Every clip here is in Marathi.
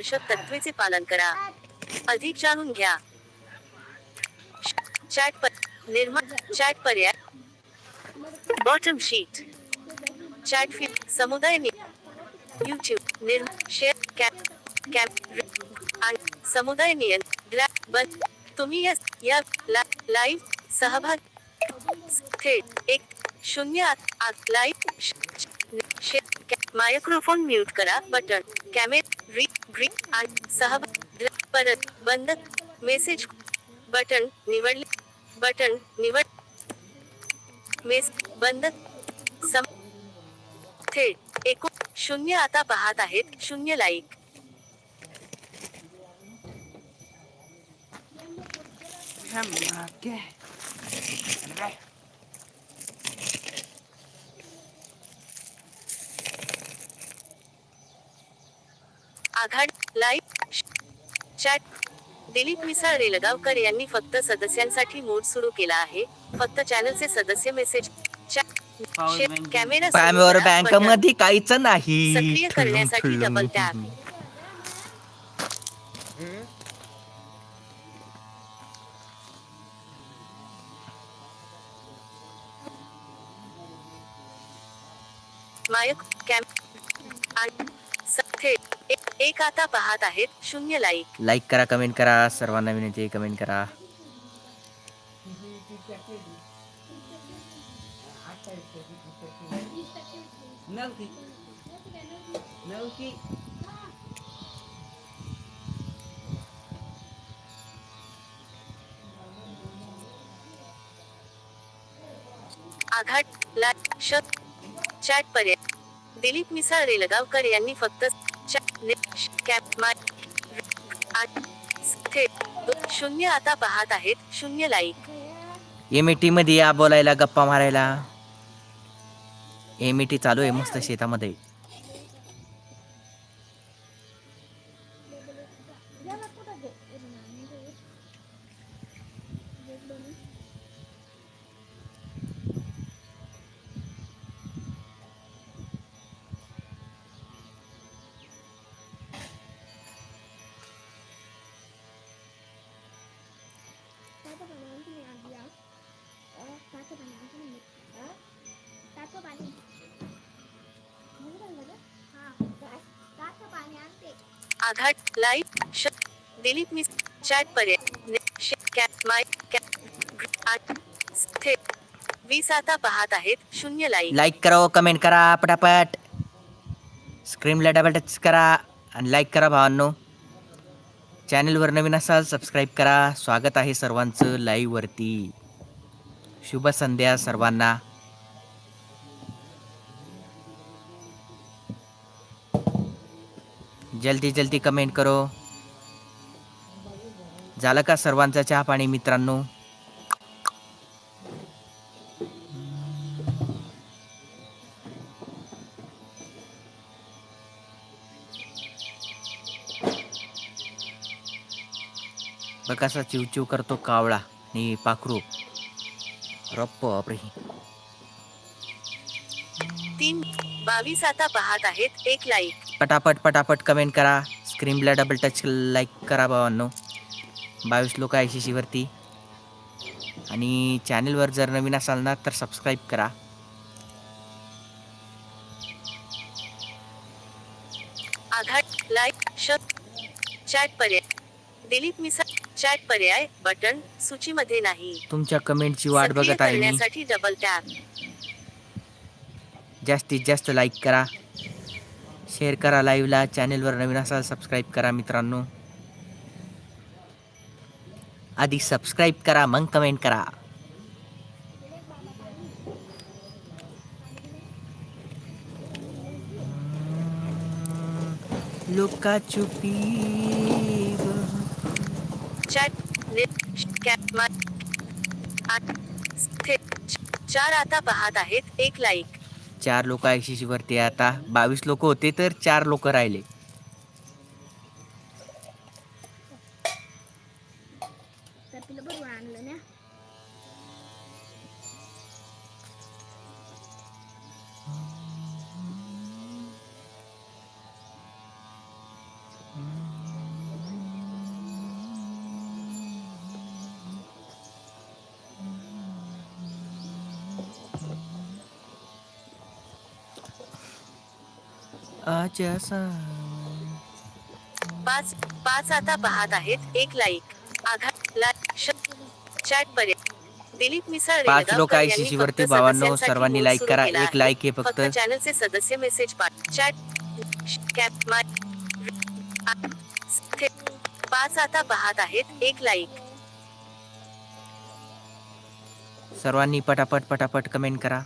पोषक तत्वेचे पालन करा. अधिक जाणून घ्या. चॅट पर निर्माण चॅट पर्याय. बॉटम शीट चॅट फीड समुदाय नि यूट्यूब निर्म शेअर कॅप कॅप आणि समुदाय नियन ग्रॅप बन तुम्ही या या ला- लाईव्ह सहभाग थेट एक शून्य आत लाईव्ह मायक्रोफोन म्यूट करा बटन कॅमेरा री ग्रीप आणि सहभाग परत बंद मेसेज बटन निवडले बटन निवड मेस बंद सम थेट एकूण शून्य आता पाहत आहेत शून्य लाईक. आघाड लाईव्ह चॅट दिलीप मिसाळ रेलगावकर यांनी फक्त सदस्यांसाठी मोड सुरू केला आहे. फक्त चॅनलचे सदस्य मेसेज कॅमेरा बँक. मध्ये काहीच नाही. सक्रिय करण्यासाठी डबल टॅप मायक कॅम आणि स- थेट एक- आता पाहत आहेत शून्य लाईक लाईक करा कमेंट करा सर्वांना विनंती कमेंट करा. आघाट ला शत चॅट पर्याय दिलीप मिसाळ रेलगावकर यांनी फक्त कॅप थेट शून्य आता पाहत आहेत. शून्य लाईक एमईटी मध्ये या बोलायला गप्पा मारायला. एमईटी चालू आहे मस्त शेतामध्ये. आधार लाईव्ह श दिलीप मिस चॅट पर्याय. कॅप माय कॅप थेट वीस आता पाहत आहेत शून्य लाईक लाईक करा कमेंट करा पटापट. स्क्रीनला डबल टच करा आणि लाईक करा भावांनो. चॅनलवर नवीन असाल सबस्क्राईब करा. स्वागत आहे सर्वांचं लाईव्हवरती शुभ संध्या सर्वांना. जल्दी जल्दी कमेंट करो. झालं का सर्वांचा चहा पाणी मित्रांनो? बघ कसा चिवचिव करतो कावळा आणि पाखरू. रप्प बापरे. तीन बावीस आता पाहत आहेत एक लाईक पटापट पटापट कमेंट करा. स्क्रीनला डबल टच लाईक करा भावांनो. बावीस लोक आहे शिशीवरती आणि चॅनलवर जर नवीन असाल ना तर सबस्क्राईब करा. आघाट लाईक शत चॅट पर्याय. दिलीप मिसा चॅट पर्याय बटन सूचीमध्ये नाही. तुमच्या कमेंटची वाट सक्रिय बघत आहे मी. करण्यासाठी डबल टॅप जास्तीत जास्त लाईक करा. शेअर करा लाईव्हला चॅनलवर नवीन असाल सबस्क्राईब करा मित्रांनो. आधी सबस्क्राईब करा मग कमेंट करा. लोका चुपी चार आता पाहत आहेत एक लाईक चार लोक आहे वरती आता बावीस लोक होते तर चार लोक राहिले. आज असा पाच पाच आता पाहत आहेत. एक लाईक आघात लाईक चॅट पर्याय दिलीप मिसाळ पाच लोक फक्त वरती सदस्यांसाठी सर्वांनी सुरू करा. एक like आहे फक्त. चॅनलचे सदस्य मेसेज पाठ चॅट कॅप माय पाच आता पाहत आहेत. एक लाईक सर्वांनी पटापट पटापट कमेंट करा.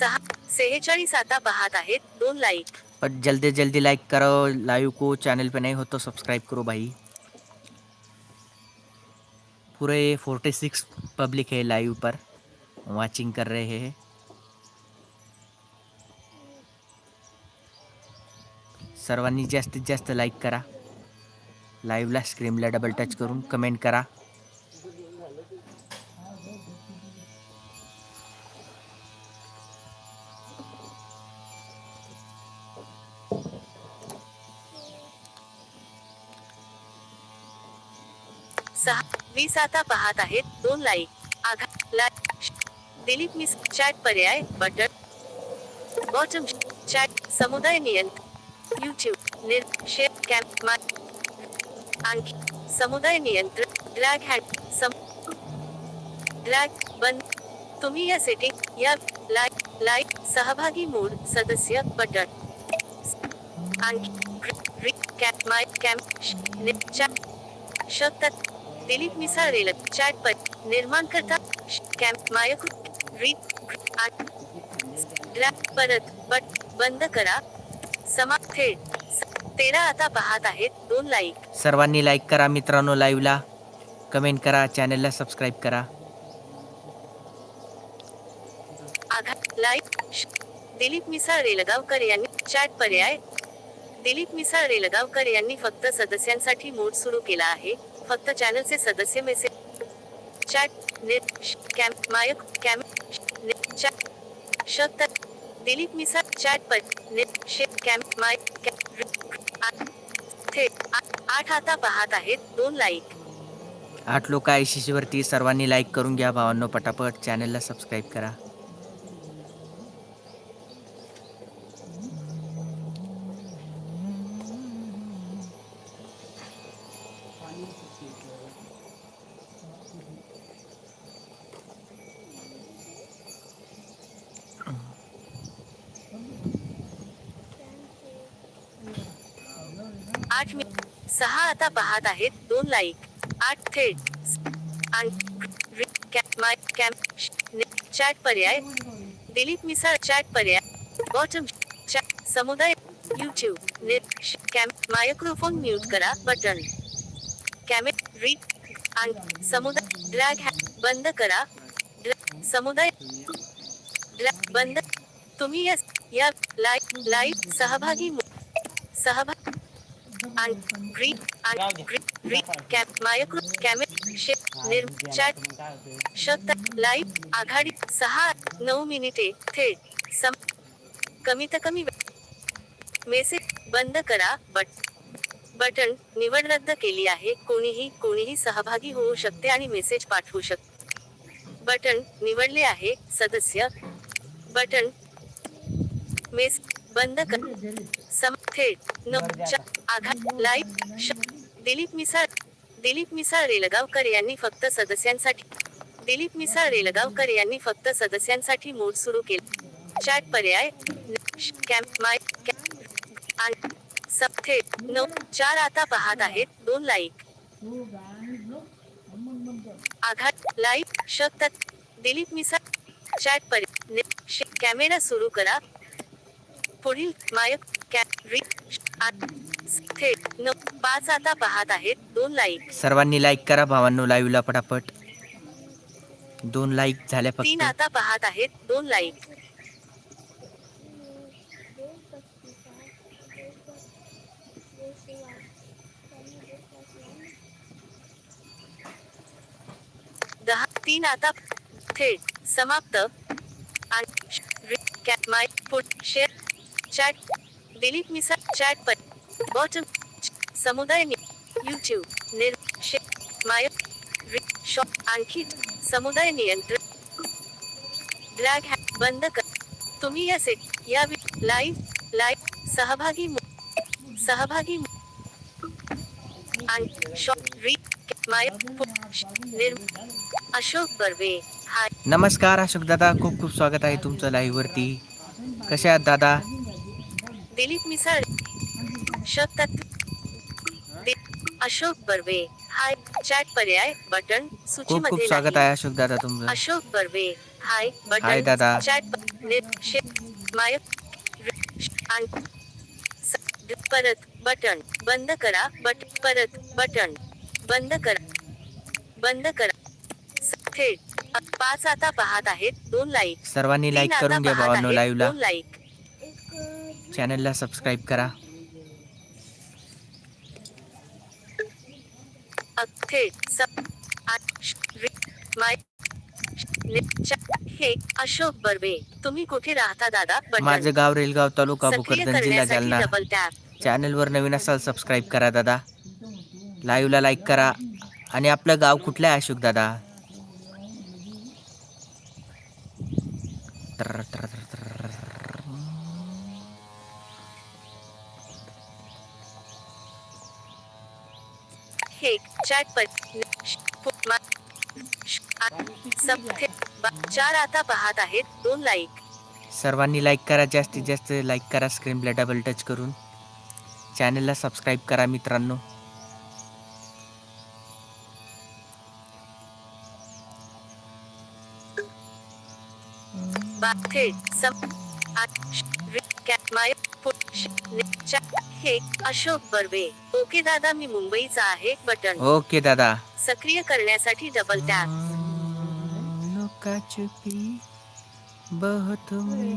सहा आता पाहत आहेत. दोन लाईक जल्दी जल्दी लाइक करो लाइव को चैनल पे नहीं हो तो सब्सक्राइब करो भाई पूरे फोर्टी सिक्स पब्लिक है लाइव पर. वाचिंग कर रहे हैं. सर्वांनी जास्तीत जास्त लाईक करा. लाईव्हला स्क्रीनला डबल टच करून कमेंट करा. सहा वीस आता पाहत आहेत दोन like like Dilip miss chat पर्याय बटन बॉटम चॅट समुदाय नियंत्रण युट्यूब निर शेअर कॅम्प आणखी समुदाय नियंत्रण ड्रॅग हँड सम ड्रॅग बंद तुम्ही या सेटिंग या लाईक लाईक सहभागी मोड सदस्य बटन आणखी कॅप माय कॅम्प शब्दात दिलीप मिसाळ रेल चॅट पर निर्माण करता कॅम्प मायक परत बट बंद करा समा थेट तेरा आता पाहत आहेत दोन लाईक सर्वांनी लाईक करा मित्रांनो लाईव्हला कमेंट करा चॅनलला सबस्क्राईब करा. लाईक दिलीप मिसाळ रेलगावकर यांनी चॅट पर्याय. दिलीप मिसाळ रेलगावकर यांनी फक्त सदस्यांसाठी मोड सुरू केला आहे. फक्त चॅनलचे सदस्य मेसेज चॅट कॅम्प मायक कॅम्प चॅट शब्द दिलीप मिसा चॅट पर कॅम्प माय थेट आठ आता पाहत आहेत दोन लाईक आठ लोक आय सी सर्वांनी लाईक करून घ्या भावांनो पटापट. चॅनलला सबस्क्राईब करा आठ मि सहा आता पाहत आहेत दोन लाईक आठ थेट. माय कॅम्प चॅट पर्याय. दिलीप मिसाळ चॅट पर्याय. बॉटम चॅट समुदाय YouTube net camp microphone mute करा बटन कॅमे रीड समुदाय ड्रॅग बंद करा. समुदाय बंद. तुम्ही या लाईव्ह लाईव्ह सहभागी सहभाग आणि ग्रीन आणि ग्रीन ग्रीन कॅप मायक्रो कॅमे शेप निर चॅट शब्द लाईव्ह आघाडी सहा नऊ मिनिटे थेट सम कमीत कमी मेसेज बंद करा बट बटन निवड रद्द केली आहे. कोणीही कोणीही सहभागी होऊ शकते आणि मेसेज पाठवू शकते. बटन निवडले आहे. सदस्य. बटन मेस बंद कर सम थेट न आघात लाईव्ह दिलीप मिसाळ दिलीप मिसाळ रेलगावकर यांनी फक्त सदस्यांसाठी दिलीप मिसाळ रेलगावकर यांनी फक्त सदस्यांसाठी मोड सुरू केला. चॅट पर्याय कॅम्प माय आणि सब थेट नऊ चार आता पाहत आहेत. दोन लाईक आघात लाईव्ह शकतात दिलीप मिसाळ चॅट पर्याय कॅमेरा सुरू करा. पुढील मायक थेट न पाच आता पाहत आहेत. दोन लाईक सर्वांनी लाईक करा भावांनो लाईव्हला पटापट. दोन लाईक झाल्या तीन फक्त आता पाहत आहेत. दोन लाईक दहा तीन आता थेट समाप्त. आणि cat my put share chat delete मिसा चॅट पर बॉटम समुदाय यूट्यूब निर माय शॉप आणखी समुदाय नियंत्रण ड्रॅग हॅ बंद कर तुम्ही या सेट या लाईव्ह लाईव्ह सहभागी मु- सहभागी मु- शॉप अशोक बर्वे हाय. नमस्कार अशोक दादा खूप खूप स्वागत आहे तुमचं लाईव्हवरती कशा आहात दादा? दिलीप मिसाळ शतत्व अशोक बर्वे. हाय चॅट पर्याय बटन खूप खूप स्वागत. आहे अशोक दादा तुमचं. Ashok Barve. Hi button hi दादा. चॅट माय परत बटन बंद करा बट परत बटन बंद करा बंद करा. थेट पाच आता पाहत आहेत दोन लाईक सर्वांनी लाईक करून घ्या भावांनो लाईव्हला लाईक चॅनलला सबस्क्राईब करा. हे अशोक बर्वे. तुम्ही कुठे राहता दादा? माझं गाव रेलगाव तालुका भोकरदन जिल्हा जालना. चॅनलवर नवीन असाल सबस्क्राईब करा दादा. लाईव्हला लाईक करा. आणि आपलं गाव कुठलं आहे अशोक दादा? ट्र- चार आता पाहत आहेत दोन लाईक सर्वांनी लाईक करा जास्तीत जास्त लाईक करा स्क्रीनला डबल टच करून चॅनलला सबस्क्राईब करा मित्रांनो हे अशोक बर्वे. ओके दादा मी मुंबईचा आहे. बटन. ओके दादा. सक्रिय करण्यासाठी डबल टॅप छुपी बहुत ही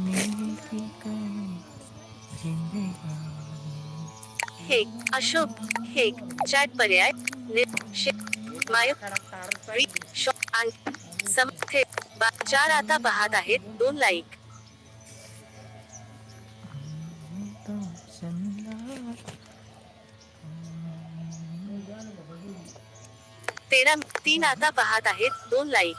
मेरी फिकर जिंदगानी हे अशोक हे चॅट पर्याय. माय शो- चार आता पाहत आहेत. दोन लाईक तेरा तीन आता पाहत आहेत. दोन लाईक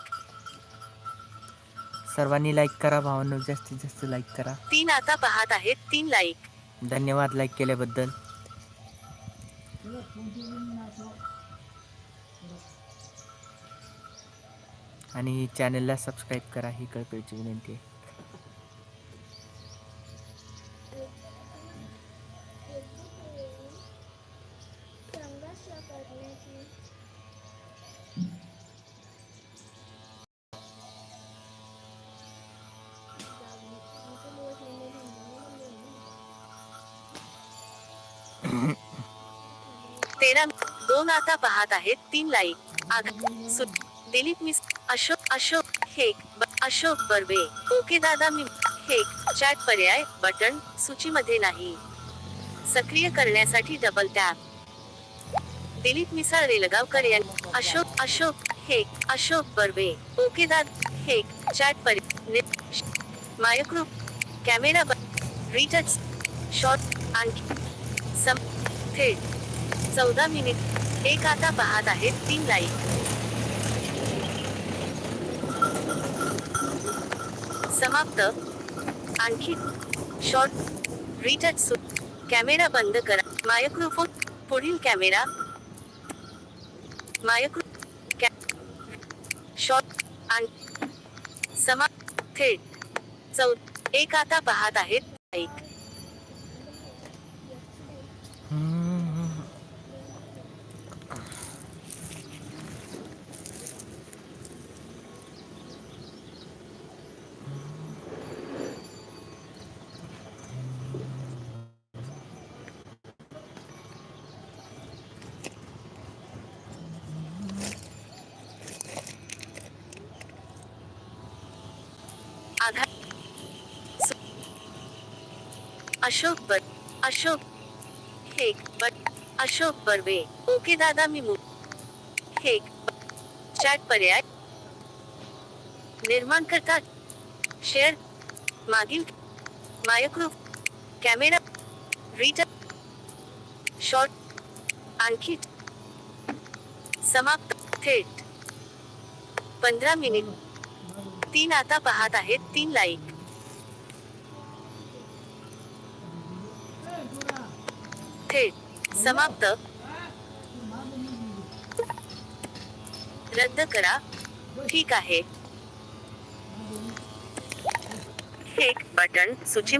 सर्वांनी लाईक करा भावांनो जास्तीत जास्त लाईक करा. तीन आता पाहत आहेत. तीन लाईक धन्यवाद लाईक केल्याबद्दल. आणि चॅनलला सबस्क्राईब करा ही कळकळीची विनंती आहे. तेरा दोन आता पाहत आहेत तीन लाईक आघा सु दिलीप मिस अशोक अशोक, हेक अशोक बर्वे ओके दादा मी, हेक, चॅट पर्याय, बटन, सूचीमध्ये नाही. सक्रिय करण्यासाठी डबल टॅप दिलीप मिसाळ रेलगावकर यांनी अशोक अशोक, हेक, अशोक बर्वे ओके दादा, हेक, चॅट पर्याय मायक्रो कॅमेरा रिटच, शॉट, आणखी, सम, थेट, चौदा मिनिट, एक आता पाहत आहेत तीन लाईक समाप्त. आणखी शॉर्ट रिटच सु कॅमेरा बंद करा. मायक्रोफोन पुढील कॅमेरा. मायक्रो कॅ शॉर्ट आणि समाप्त. थेट. चौ एक आता पाहत आहेत. ऐक अशोक बर अशोक हेक बट अशोक बर्वे। ओके दादा, मी मु हेक चॅट पर्याय निर्माण करतात शेअर मागील मायक्रो कॅमेरा रीटर शॉर्ट आणखी समाप्त थेट पंधरा मिनिट तीन आता पाहत आहेत, तीन लाईक. थेट समाप्त. रद्द करा. ठीक आहे. एक बटन सूची